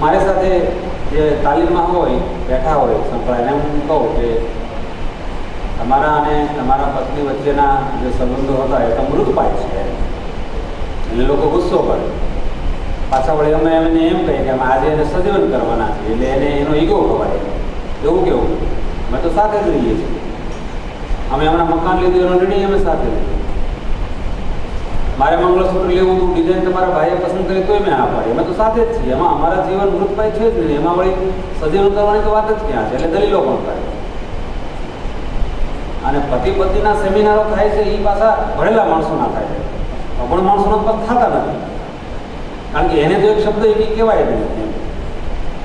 મારી સાથે જે તાલીમમાં હોય, બેઠા હોય સંકળાય હું કહું કે તમારા અને તમારા પત્ની વચ્ચેના જે સંબંધો હતા, એ તો મૃતપાય છે. એટલે લોકો ગુસ્સો કરે. પાછા વળી અમે એમને એમ કહીએ કે અમે આજે એને સજીવન કરવાના છીએ, એટલે એને એનો ઈગો ખવાય એવું કેવું? અમે તો સાથે જ રહીએ છીએ. અમે હમણાં મકાન લીધું, એનો નિર્ણય અમે સાથે લીધો. મારે મંગળસૂત્ર લેવું હતું ડિઝાઇન તમારા ભાઈએ પસંદ કરી, તોય મેં આ પાડી. અમે તો સાથે જ છીએ. એમાં અમારા જીવન મૃતપાય છે જ નહીં. એમાં વળી સજીવન કરવાની તો વાત જ ક્યાં છે? એટલે દલીલો પણ કરે અને પતિ પત્નીના સેમિનારો થાય છે એ પાછા ભણેલા માણસોના થાય છે. અભણ માણસોના પગ થતા નથી. કારણ કે એને તો એક શબ્દ એ કહેવાય નહીં.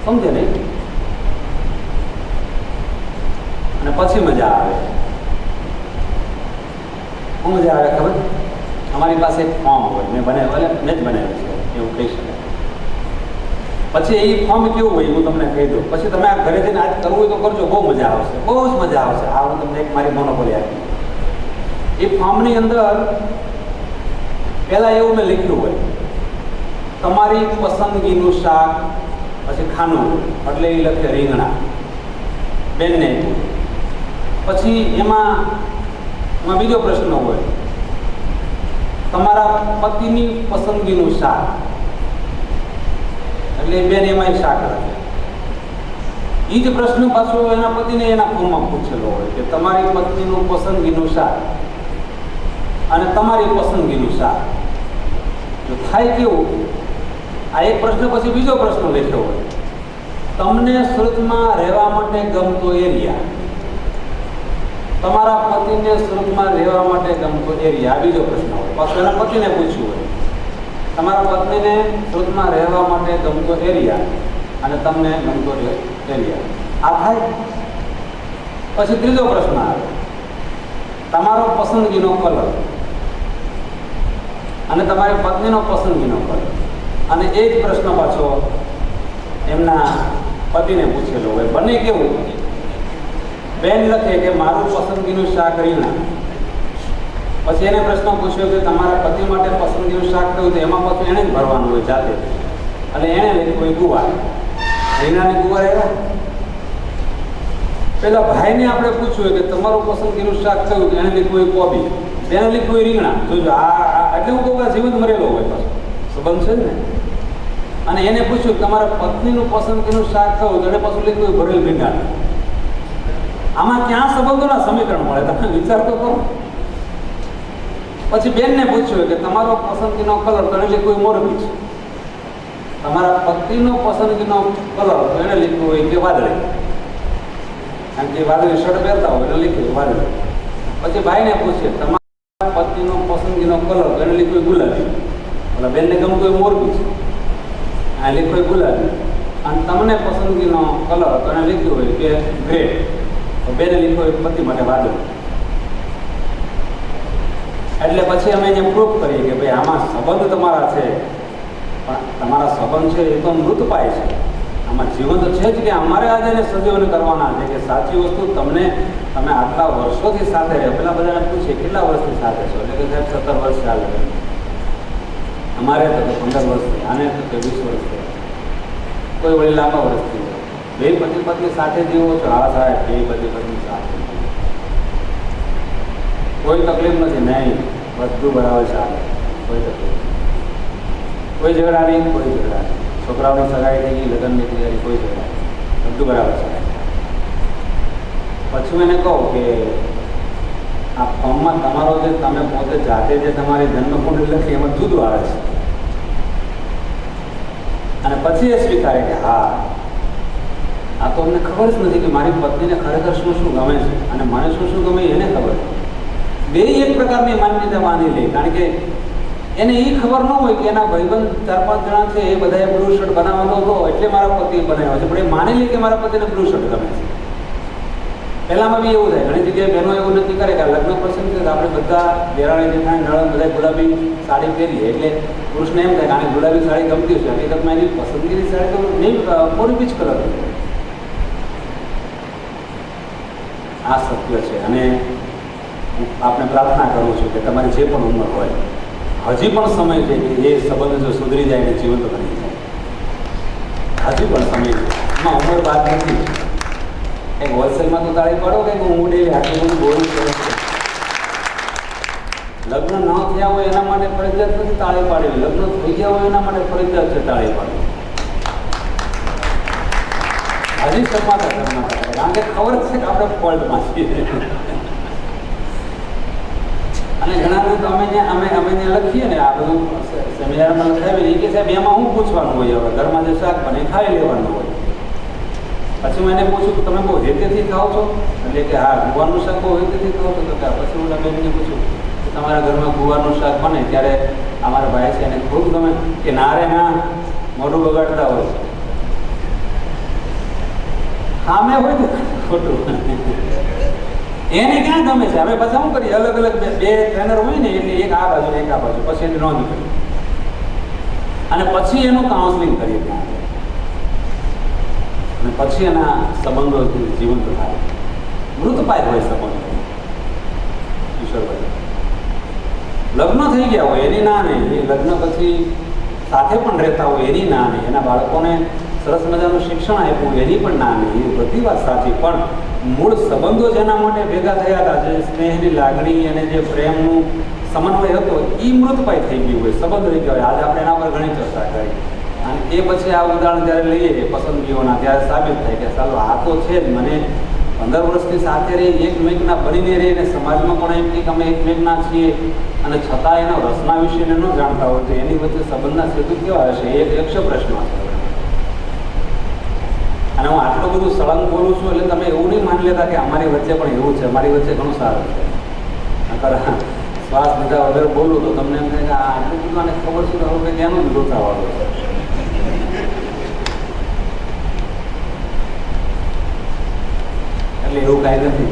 સમજે નહીં? અને પછી મજા આવે. શું મજા આવે ખબર? અમારી પાસે ફોર્મ હોય. મેં બનાવ્યું એટલે મેં જ બનાવ્યું છે. એવું કહી શકાય. પછી એ ફોર્મ કેવું હોય હું તમને કહી દઉં. પછી તમે આ ઘરે જઈને આજ કરવું હોય તો કરજો. બહુ મજા આવશે. બહુ જ મજા આવશે. આ હું તમને એક મારી મોનોપોલી આપી એ ફોર્મની અંદર પહેલાં એવું મેં લખ્યું હોય. તમારી પસંદગીનું શાક, પછી ખાનું, એટલે એ લખે રીંગણા. બેનને. પછી એમાં બીજો પ્રશ્ન હોય. તમારા પતિની પસંદગીનું શાક. એટલે બેન એમાંય શાક રાખે. એ જ પ્રશ્ન પાછો એના પતિને એના ફોર્મમાં પૂછેલો હોય કે તમારી પત્નીનું પસંદગીનું શાક અને તમારી પસંદગીનું શાક. જો થાય કેવું? આ એક પ્રશ્ન પછી બીજો પ્રશ્ન લખ્યો હોય. તમને સુરતમાં રહેવા માટે ગમતો એરિયા. તમારા પતિને સુરતમાં રહેવા માટે ગમતો એરિયા. બીજો પ્રશ્ન હોય. પાછું એના પતિને પૂછ્યું હોય. તમારા પત્નીને સુરતમાં રહેવા માટે ગમતો એરિયા અને તમને ગમતો એરિયા આ થાય? પછી ત્રીજો પ્રશ્ન આવે. તમારો પસંદગીનો કલર અને તમારી પત્નીનો પસંદગીનો કલર. અને એ જ પ્રશ્ન પાછો એમના પતિને પૂછેલો હોય. બંને કેવું? બેન લખે કે મારું પસંદગીનું શાક રીંગણા. પછી એને પ્રશ્ન પૂછ્યો કે તમારા પતિ માટે પસંદગીનું શાક કયું તો એમાં પછી એણે જ ભરવાનું હોય જાતે. અને એણે લખ્યું હોય ગુવાર. રીંગણાની ગુવાર એવા પેલા ભાઈને આપણે પૂછ્યું કે તમારું પસંદગીનું શાક કયું? તો એણે લખ્યું હોય કોબી. તેને લખ્યું હોય રીંગણા. જોજો, આ એટલે હું કહું કે જીવંત મરેલો હોય પાછો. સંબંધ છે ને? અને એને પૂછ્યું તમારા પત્નીનું પસંદગીનું શાક કયું? તો એને પાછું લીધું ભરેલ ભીંડા. આમાં ક્યાં સંબંધોના સમીકરણ મળે? તમે વિચાર તો કરો. પછી બેનને પૂછ્યું કે તમારો પસંદગીનો કલર તો એને લખ્યું મોરબી છે. તમારા પતિનો પસંદગીનો કલર તો એને લીધું હોય કે વાદળી. કારણ કે વાદળી શર્ટ પહેરતા હોય એટલે લીધું વાદળી. પછી ભાઈને પૂછે તમારા પતિનો પસંદગીનો કલર તો એને લીધું ગુલાબી. એટલે બેનને ગમતું હોય મોરબી છે. આ લીધું ગુલાબી. અને તમને પસંદગીનો કલર તો એને લીધું હોય કે ગ્રે. બેને લીધું હોય પતિ માટે વાદળી. એટલે પછી અમે એને પ્રૂફ કરીએ કે ભાઈ આમાં સંબંધ તમારા છે. પણ તમારા સંબંધ છે એ તો મૃતપાય છે. આમાં જીવન તો છે જ કે અમારે આજે એને સજીવન કરવાના છે કે સાચી વસ્તુ તમને તમે આટલા વર્ષોથી સાથે રહે. પેલા બધાને પૂછીએ, કેટલા વર્ષથી સાથે છો? એટલે કે સાહેબ સત્તર વર્ષ ચાલે. અમારે તો પંદર વર્ષથી આને તો કે વીસ વર્ષથી કોઈ વળી લાંબા વર્ષથી. બે પતિ પત્ની સાથે જીવો છો? હા સાહેબ, બે પતિ પત્ની સાથે કોઈ તકલીફ નથી, નહીં. બધું બરાબર ચાલે કોઈ તકલીફ. કોઈ ઝઘડા નહીં, કોઈ ઝઘડા નહીં. છોકરાઓની સગાઈ થઈ ગઈ લગ્નની તૈયારી કોઈ ઝઘડા નહીં. બધું બરાબર ચાલે પછી એને કહું કે આ ફોર્મમાં તમારો જે, તમે પોતે જાતે જે તમારી જન્મકુંડળી લખી એમાં જુદું આવે છે. અને પછી એ સ્વીકારે કે હા, આ તો અમને ખબર જ નથી કે મારી પત્નીને ખરેખર શું શું ગમે છે અને મને શું શું ગમે એને ખબર. છે બે એક પ્રકારની માન્યતા માની લે. કારણ કે એને એ ખબર ન હોય કે એના ભાઈબંધ ચાર પાંચ જણા છે, એ બધાએ બ્લુ શર્ટ બનાવવાનો હતો, એટલે મારા પતિએ બનાવ્યો છે. પણ એ માની લે કે મારા પતિને બ્લુ શર્ટ ગમે છે. પહેલામાં બી એવું થાય. ઘણી જગ્યાએ બહેનો એવું નક્કી કરે કે આ લગ્ન પ્રસંગ છે આપણે બધા દેરાણી જેઠાણી નળન બધા ગુલાબી સાડી પહેરીએ. એટલે પુરુષને એમ થાય કે ગુલાબી સાડી ગમતી છે હકીકતમાં એની પસંદગીની સાડી તો નહીં મોરી બીજ કલર આ સત્ય છે. અને આપણે પ્રાર્થના કરું છું કે તમારી જે પણ ઉંમર હોય, હજી પણ સમય છે કે એ સંબંધ જો સુધરી જાય ને જીવંત બની જાય. હજી પણ સમય છે. એમાં ઉંમર વાત નથી. કંઈક હોલસેલમાં તો તાળી પાડો, કંઈક હું ડેલી આટલું બોલું છું. લગ્ન ન થયા હોય એના માટે ફરજિયાત નથી તાળી પાડવી. લગ્ન થઈ ગયા હોય એના માટે ફરજિયાત છે તાળી પાડવી. હજી શરમાતા કારણ કે ખબર છે કે આપણે ફોલ્ટમાં છીએ. અને અમે અમે અમે ત્યાં લખીએ ને આ બધું સેમિનારમાં લખાવીએ એ કે સાહેબ, એમાં શું પૂછવાનું હોય હવે? ઘરમાં જે શાક બને, ખાઈ લેવાનું હોય. પછી મેં એને પૂછ્યું કે તમે બહુ હેતેથી ખાઓ છો? એટલે કે હા ગુવાનું શાક બહુ હેતેથી ખાઓ તો પછી હું બેનને પૂછ્યું કે તમારા ઘરમાં ગુવારનું શાક બને ત્યારે અમારા ભાઈ છે એને ખૂબ ગમે કે ના રે ના મોઢું બગાડતા હોય. હા મેં હોય તો ખોટું. એને ક્યાં ગમે છે? અમે પછી શું કરીએ? અલગ અલગ બે ટ્રેનર હોય ને એટલે એક આ બાજુ એક આ બાજુ. પછી એની નોંધ કરી અને પછી એનું કાઉન્સલિંગ કરીએ ત્યાં અને પછી એના સંબંધો જીવંત થાય. મૃતપાય હોય સંબંધો. ઈશ્વરભાઈ લગ્ન થઈ ગયા હોય, એની ના નહીં એ લગ્ન પછી સાથે પણ રહેતા હોય, એની ના નહીં એના બાળકોને સરસ મજાનું શિક્ષણ આપ્યું, એની પણ ના નહીં એ બધી વાત સાચી. પણ મૂળ સંબંધો જેના માટે ભેગા થયા હતા, જે સ્નેહની લાગણી અને જે પ્રેમનું સમન્વય હતો એ મૃતપાય થઈ ગયું હોય, સંબંધ રહી ગયો આજે આપણે એના પર ઘણી ચર્ચા કરી. અને એ પછી આ ઉદાહરણ જ્યારે લઈએ પસંદગીઓના, ત્યારે સાબિત થાય કે ચાલો, આ તો છે જ. મને પંદર વર્ષથી સાથે રહી, એકમેકના બનીને રહી અને સમાજમાં પણ એમ કે અમે એકમેકના છીએ. અને છતાં એના રસના વિશેને ન જાણતા હોય તો એની વચ્ચે સંબંધના સેતુ કેવા હશે? એ એક પ્રશ્ન છે. અને હું આટલું બધું સળંગ બોલું છું એટલે તમે એવું નહીં માની લેતા કે અમારી વચ્ચે પણ એવું છે. અમારી વચ્ચે ઘણું સારું છે. શ્વાસ લીધા વગર બોલું તો તમને એમ થાય આટલું બધું આને ખબર છે તો કે એનું જ ગોથાવાળું છે. એટલે એવું કાંઈ નથી.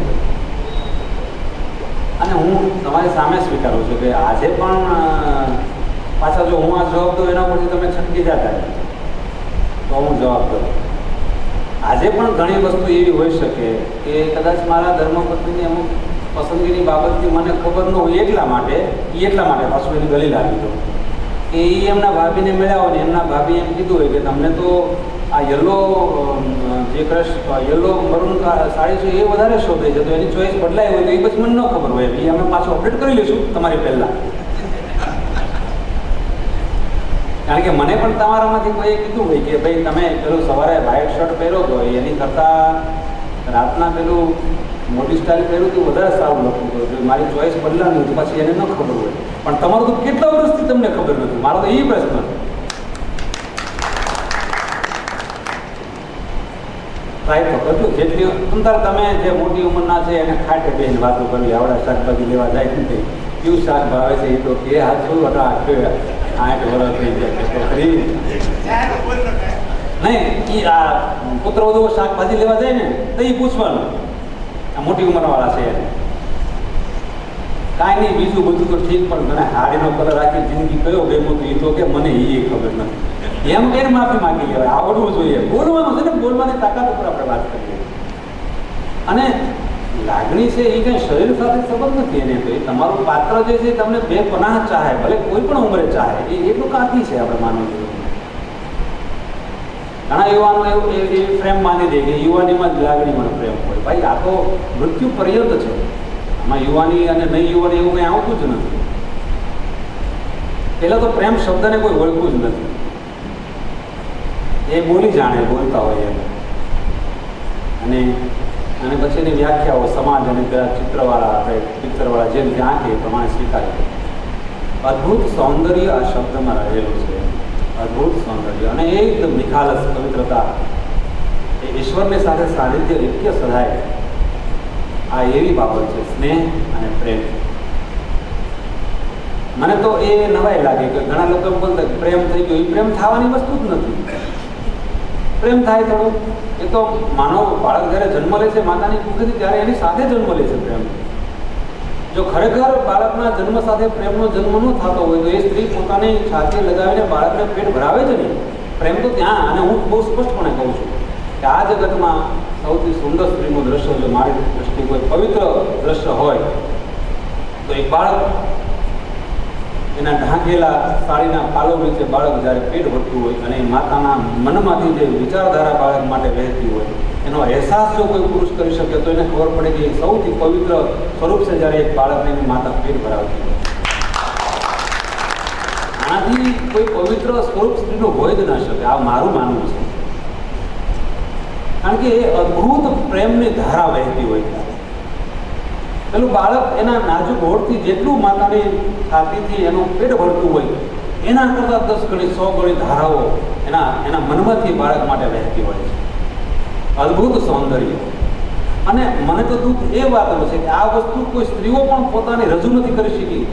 અને હું તમારી સામે સ્વીકારું છું કે આજે પણ પાછા જો હું આ જવાબ દઉં એના પરથી તમે છટકી જતા. તો હું જવાબ દઉં. આજે પણ ઘણી વસ્તુ એવી હોઈ શકે કે કદાચ મારા ધર્મપત્નીની અમુક પસંદગીની બાબતથી મને ખબર ન હોય એટલા માટે એ એટલા માટે પાછું એની દલીલ આપી દો કે એ એમના ભાભીને મળ્યા હોય ને એમના ભાભી એમ કીધું હોય કે તમને તો આ યલો જે ક્રશ યલો મરૂન સાડી છે એ વધારે શોભે છે, તો એની ચોઈસ બદલાય હોય તો એ પછી મને ન ખબર હોય. એ અમે પાછું અપડેટ કરી લઈશું તમારી પહેલાં. કારણ કે મને પણ તમારામાંથી કોઈએ કીધું હોય કે ભાઈ તમે પેલું સવારે વ્હાઇટ શર્ટ પહેરો તો એની કરતાં રાતના પેલું મોટી સ્ટાઇલ પહેરું તો વધારે સારું લખવું હતું. મારી ચોઈસ બદલાની તો પછી એને ન ખબર હોય. પણ તમારું તો કેટલા વર્ષથી તમને ખબર નથી મારો તો એ પ્રશ્ન છે ટ્રાય તો કરજો જેટલી અંતર તમે જે મોટી ઉંમરના છે, એને ખાટે બેન વાતો કરવી, આવડા શાકભાજી લેવા જાય ને તે કયું શાક ભાવે છે એ તો કે હાથ જોયું હતા આઠ વર્ષ થઈ જાય નહીં એ આ પુત્ર વધુ શાકભાજી લેવા જાય ને, તો એ પૂછવાનું. આ મોટી ઉંમરવાળા છે કાંઈ નહીં, બીજું બધું તો ઠીક, પણ મને હાડીનો કલર રાખી જિંદગી કયો ગયો તો એ તો કે મને એ ખબર નથી. એમ કઈને માફી માંગી લેવાય? આવડવું જોઈએ. બોલવાનું છે ને, બોલવાની તાકાત ઉપર આપણે વાત કરીએ. અને લાગણી છે એ કંઈ શરીર સાથે સંબંધ નથી એને તો તમારું પાત્ર જે છે તમને બે પનાહ ચાહે, ભલે કોઈ પણ ઉંમરે ચાહે, એ એટલું કાફી છે આપણે માનવ ઘણા યુવાનો એવું એ- પ્રેમ માની દે કે યુવાનીમાં જ લાગણીમાં પ્રેમ હોય. ભાઈ, આ તો મૃત્યુ પર્યંત છે. આમાં યુવાની અને નહીં યુવાની એવું કંઈ આવતું જ નથી. પહેલાં તો પ્રેમ શબ્દને કોઈ ઓળખવું જ નથી. એ બોલી જાણે, બોલતા હોય એમ અને અને પછી એની વ્યાખ્યાઓ સમાજ અને પેલા ચિત્રવાળા આપણે પિક્ચરવાળા જેમ જ્યાં કે એ પ્રમાણે સ્વીકારે અદ્ભુત સૌંદર્ય આ શબ્દમાં રહેલું છે. અદ્ભુત સૌંદર્ય અને એકદમ નિખાલસ પવિત્રતા. એ ઈશ્વરની સાથે સાનિધ્ય નિત્ય સધાય. આ એવી બાબત છે, સ્નેહ અને પ્રેમ. મને તો એ નવાઈ લાગે કે ઘણા લોકો બોલતા પ્રેમ થઈ ગયો એ પ્રેમ થવાની વસ્તુ જ નથી. પ્રેમ થાય થોડો એ તો માનવ બાળક જ્યારે જન્મ લે છે, માતાની કુખેથી ત્યારે એની સાથે જન્મ લે છે પ્રેમ. જો ખરેખર બાળકના જન્મ સાથે પ્રેમનો જન્મ ન થતો હોય, તો એ સ્ત્રી પોતાની છાતી લગાવીને બાળકને પેટ ભરાવે છે ને પ્રેમ તો ત્યાં, અને હું બહુ સ્પષ્ટપણે કહું છું કે આ જગતમાં સૌથી સુંદર સ્ત્રીનું દ્રશ્ય, જો મારી દ્રષ્ટિ કોઈ પવિત્ર દ્રશ્ય હોય, તો એક બાળક એના ઢાંકેલા સાડીના પાલો નીચે બાળક જ્યારે પેટ ભરતું હોય અને માતાના મનમાંથી જે વિચારધારા બાળક માટે વહેતી હોય, એનો અહેસાસ જો કોઈ પુરુષ કરી શકે, તો એને ખબર પડે કે સૌથી પવિત્ર સ્વરૂપ છે જ્યારે એક બાળકને એની માતા પેટ ભરાવતી હોય. આનાથી કોઈ પવિત્ર સ્વરૂપ સ્ત્રીનું હોય જ ના શકે, આ મારું માનવું છે. કારણ કે એ અદ્ભુત પ્રેમની ધારા વહેતી હોય પેલું બાળક એના નાજુક હોળથી જેટલું માતાની છાતીથી એનું પેટ ભરતું હોય, એના કરતાં દસ ગણી સો ગણી ધારાઓ એના એના મનમાંથી બાળક માટે વહેતી હોય છે. અદ્ભુત સૌંદર્ય. અને મને તો દુઃખ એ વાતનું છે કે આ વસ્તુ કોઈ સ્ત્રીઓ પણ પોતાની રજૂ નથી કરી શકી.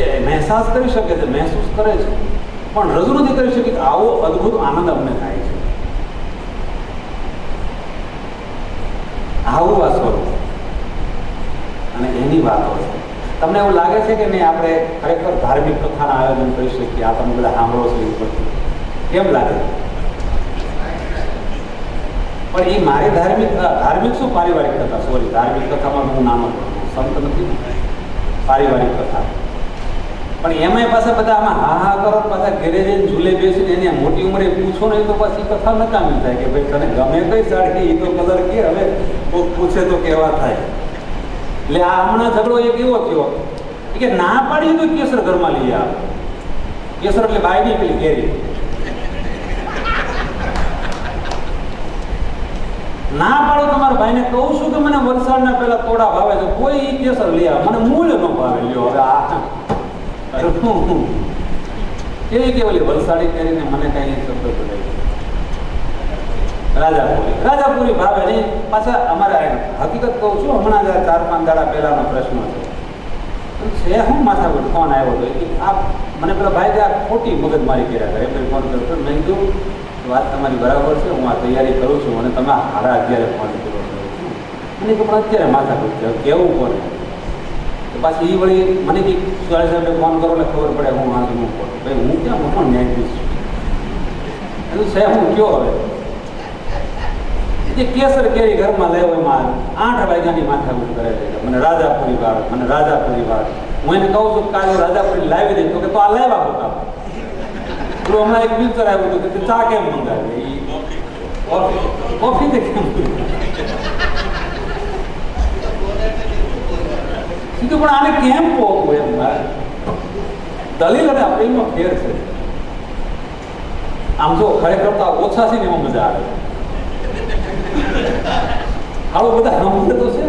એ મહેસાસ કરી શકે છે, મહેસૂસ કરે છે. પણ રજૂ નથી કરી શકી આવો અદ્ભુત આનંદ અમને થાય છે. આવું આ સ્વરૂપ. એની વાતો છે. તમને એવું લાગે છે કે નહીં આપણે ખરેખર ધાર્મિક કથાના આયોજન કરી શકીએ? આ તમે બધા સાંભળો છો એ ઉપરથી. કેમ લાગે? પણ એ મારી ધાર્મિક ધાર્મિક શું પારિવારિક કથા? સોરી ધાર્મિક કથામાં હું નાનો સંત નથી. પારિવારિક કથા. પણ એમાંય પાછા બધા આમાં હા હા કરો પાછા ઘેરે જઈને ઝૂલે બેસીને એની મોટી ઉંમરે પૂછો નહીં તો પછી કથા નકામી થાય કે ભાઈ તને ગમે કઈ સાડી એ તો કલર કે હવે પૂછે તો કેવા થાય. એટલે આ હમણાં ઝઘડો એક એવો થયો કે ના પાડી તો કેસર ઘરમાં લઈ આવ. કેસર એટલે બાયની પેલી કેરી. ના પાડો તમારા ભાઈને કહું છું કે મને વલસાડના પેલા તોડા ભાવે છે કોઈ ઈ કેસર લઈ આવે. મને મૂળ ન ભાવે. લ્યો હવે આ એ કે ઓલી વલસાડી કરીને મને કઈ શબ્દ રાજાપુરી. રાજાપુરી ભાવે નહીં પાછા અમારે હકીકત કહું છું, હમણાં ચાર પાંચ દાડા પહેલાનો પ્રશ્ન છે છે, હું માથા ફોન આવ્યો હતો. કે આ મને પેલા ભાઈ કે આ ખોટી મગજમારી કર્યા કરે. એમને ફોન કર્યો મેં કીધું, વાત તમારી બરાબર છે, હું આ તૈયારી કરું છું અને તમે હારા અત્યારે ફોન કર્યો મને કે પણ અત્યારે માથા છે કેવું કોને? પાછી એ વળી મને કે સુરાજ સાહેબને ફોન કરો એટલે ખબર પડે હું વાંચું હું ફોન ભાઈ, હું ક્યાં હું પણ ન્યાયાધીશ છું? એનું સાહેબ, હું કયો હવે? જે કેસર કેરી ઘરમાં લેવામાં આઠ વાગ્યાની માથાકૂટ કરે છે. મને રાજાપુરી વાર મને રાજાપુરી વાર હું એને કહું છું કાલે રાજાપુરી લાવી દે. તો કે તો આ લાવ્યા હોતા તો હમણાં એક પિક્ચર આવ્યું હતું કે ચા કેમ મંગાવી? કોફી. કેમ સીધું પણ આને કેમ પોકવું એમ દલીલ અને અપીલમાં ફેર છે. આમ જો ખરેખર તો ઓછા છે ને એમાં મજા આવે. આવું બધા સાંભળે તો છે.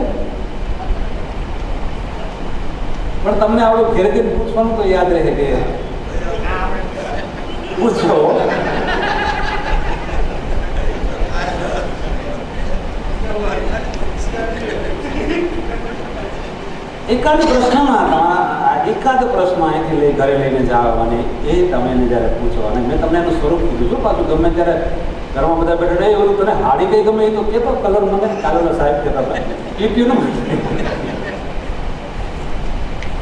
પણ તમને આવડું ઘેર ઘેર પૂછવાનું તો યાદ રહે કે પૂછો. એકાદ પ્રશ્નમાં એકાદ પ્રશ્ન અહીંથી લઈ ઘરે લઈને જાવ અને એ તમે જ્યારે પૂછો. અને મેં તમને એનું સ્વરૂપ કીધું છું. પાછું ગમે ત્યારે ઘરમાં બધા બેઠા રહે, એવું તને હાડી કઈ ગમે એ તો કલર મને કાલેના સાહેબ કહેતા હતા. કીટ્યું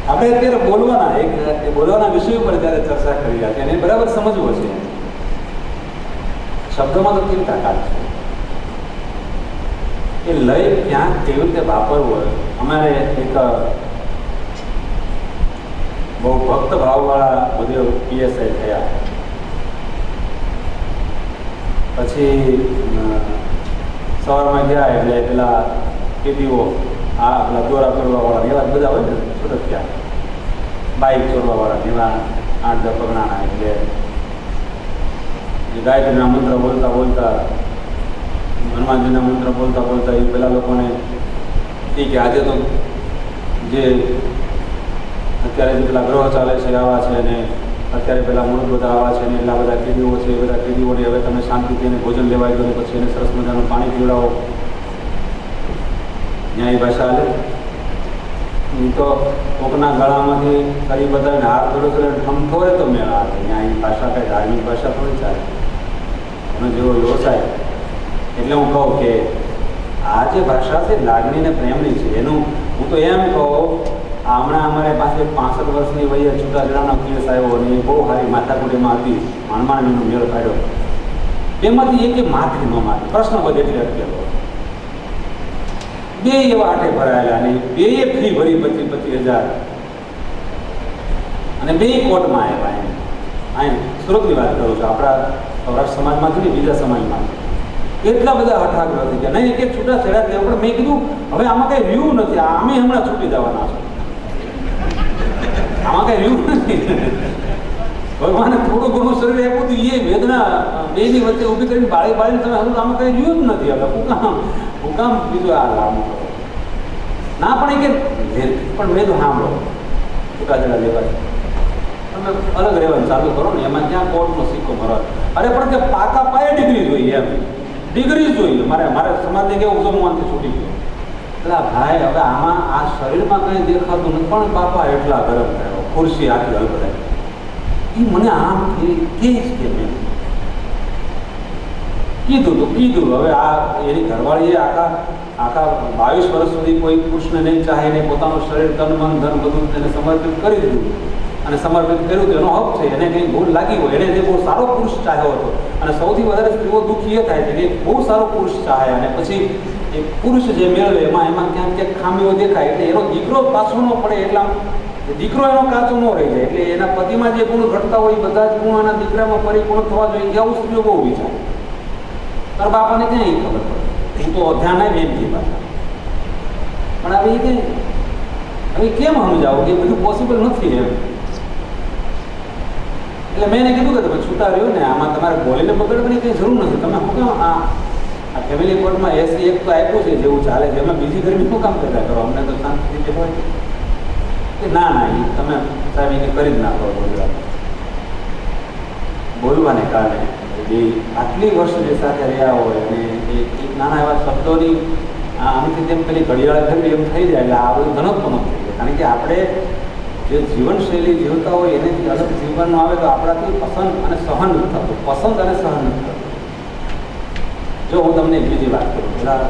આપણે અત્યારે બોલવાના, એક એ બોલવાના વિષય ઉપર જ્યારે ચર્ચા કરી હતી અને બરાબર સમજવું છે. શબ્દોમાં તો કેવી તાકાત છે. એ લય ક્યાંક કેવી રીતે વાપરવું હોય? અમારે એક બહુ ભક્ત ભાવવાળા બધે પીએસઆઈ થયા. પછી સવારમાં ગયા એટલે પેલા કેટીઓ, આ પેલા દોરા ફેરવાવાળા એવા બધા હોય ને સુરક્ષા બાઇક ચોરવાવાળા એવા આઠ દસ પગણાના એટલે ગાયત્રીના મંત્ર બોલતા બોલતા, હનુમાનજીના મંત્ર બોલતા બોલતા એ પેલા લોકોને એ કે આજે તો જે અત્યારે જે પેલા ગ્રહ ચાલે છે, આવા છે અને અત્યારે પેલા મૂળ બધા આવા છે ને એટલા બધા કેદીઓ છે, એ બધા કેદીઓને હવે તમે શાંતિથી એને ભોજન લેવાય દો પછી એને સરસ મજાનું પાણી પીવડાવો. ન્યાય ભાષા હાલે. એ તો કોકના ગળામાંથી કરી બધાને હાર પડ્યો ઠમઠો હોય તો મેળ આવે ન્યાયની ભાષા કંઈ ધાર્મિક ભાષા થોડી ચાલે. એનો જેવો વ્યવસાય એટલે હું કહું કે આ જે ભાષા છે લાગણી ને પ્રેમની છે, એનું હું તો એમ કહું હમણાં અમારે પાસે પાસઠ વર્ષની વયે છૂટાછેડાનો કેસ આવ્યો અને એ બહુ સારી માથાકૂટીમાં હતી. માણમાણીનો મેળ કાઢ્યો. એમાંથી એકે માથે ન માથે પ્રશ્ન વધે એટલે અટકેલો બે એવા આઠે ભરાયેલા અને બે ફી ભરી પચીસ પચીસ હજાર. અને બે કોર્ટમાં આવ્યા એમ. અહીં સુરતની વાત કરું છું. આપણા સૌરાષ્ટ્ર સમાજમાંથી ને, બીજા સમાજમાં. એટલા બધા હઠાગ્રહ થઈ ગયા નહીં, કે છૂટા છેડા થયા પણ મેં કીધું, હવે આમાં કઈ વ્યૂ નથી. આમે હમણાં છૂટી જવાના છે. આમાં કઈ રહ્યું નથી. ભગવાને થોડું ઘણું શરીર આપ્યું હતું એ વેદના બેની વચ્ચે ઊભી કરીને બાળી બાળીને તમે હજુ આમાં કઈ રહ્યું જ નથી. હવે હું કામ હું કામ બીજું આ લાંબુ ના, પણ એ કે પણ મેં તો સાંભળો છૂટાછેડા લેવા તમે અલગ રહેવાનું ચાલુ કરો ને, એમાં ક્યાં કોર્ટનો સિક્કો ભરવા અરે, પણ કે પાકા પાયે ડિગ્રી જોઈએ એમ. ડિગ્રી જોઈએ. મારે મારે સમાજને કેવું આનાથી છૂટી ગયો. એટલે ભાઈ, હવે આમાં, આ શરીરમાં કંઈ દેખાતું નથી, પણ બાપા એટલા ગરમ થયો ખુરશી આખી બધા. એ મને આમ કે કે મેં કીધું તો, કીધું હવે આ એની ઘરવાળીએ આખા આખા બાવીસ વર્ષ સુધી કોઈ કૃષ્ણ નહીં ચાહે ને પોતાનું શરીર, તન, મન, ધન બધું તેને સમર્પિત કરી દીધું. અને સમર્પિત કર્યું તો એનો હક છે. એને કંઈ ભૂલ લાગી હોય, એને જે બહુ સારો પુરુષ ચાહ્યો હતો. અને સૌથી વધારે સ્ત્રીઓ દુઃખી એ થાય છે કે બહુ સારો પુરુષ ચાહે અને પછી એ પુરુષ જે મેળવે, એમાં એમાં ક્યાંક ક્યાંક ખામીઓ દેખાય. એટલે એનો દીકરો પાછો ન પડે એટલા દીકરો એનો કાચો ન રહી જાય એટલે એના પતિમાં જે ગુણ ઘટતા હોય બધા જ ગુણ એના દીકરામાં પરિપૂર્ણ થવા જોઈએ. આવું સ્ત્રીઓ બહુ વિચાર. તારા બાપાને ક્યાં એ ખબર પડે? હું તો ધ્યાન આવી એમ કે પાછા પણ હવે એ હવે કેમ સમજાવું કે બધું પોસિબલ નથી એમ? એટલે મેં એને કીધું કે તમે છૂટા રહ્યો ને, આમાં તમારે બોલીને બગડવાની કંઈ જરૂર નથી. તમે શું કહો આ આ ફેમિલી કોર્ટમાં એસી એક તો આપ્યું છે, જેવું ચાલે છે. એમાં બીજી ગરમી શું કામ કરતા કરો? અમને તો શાંતિથી હોય. કે ના ના એ તમે સાહેબ એને કરી જ નાખો બોલવા બોલવાને કારણે. જે આટલી વર્ષ જે સાથે રહ્યા હોય અને એક નાના એવા શબ્દોની આમથી તેમ પેલી ઘડિયાળ ફેરવી એમ થઈ જાય એટલે આ બધું ઘણો થઈ જાય. કારણ કે આપણે જે જીવનશૈલી જીવતા હોય એનેથી અલગ જીવન આવે તો આપણાથી પસંદ અને સહન નથી થતું. પસંદ અને સહન નથી જો હું તમને બીજી વાત કરું પેલા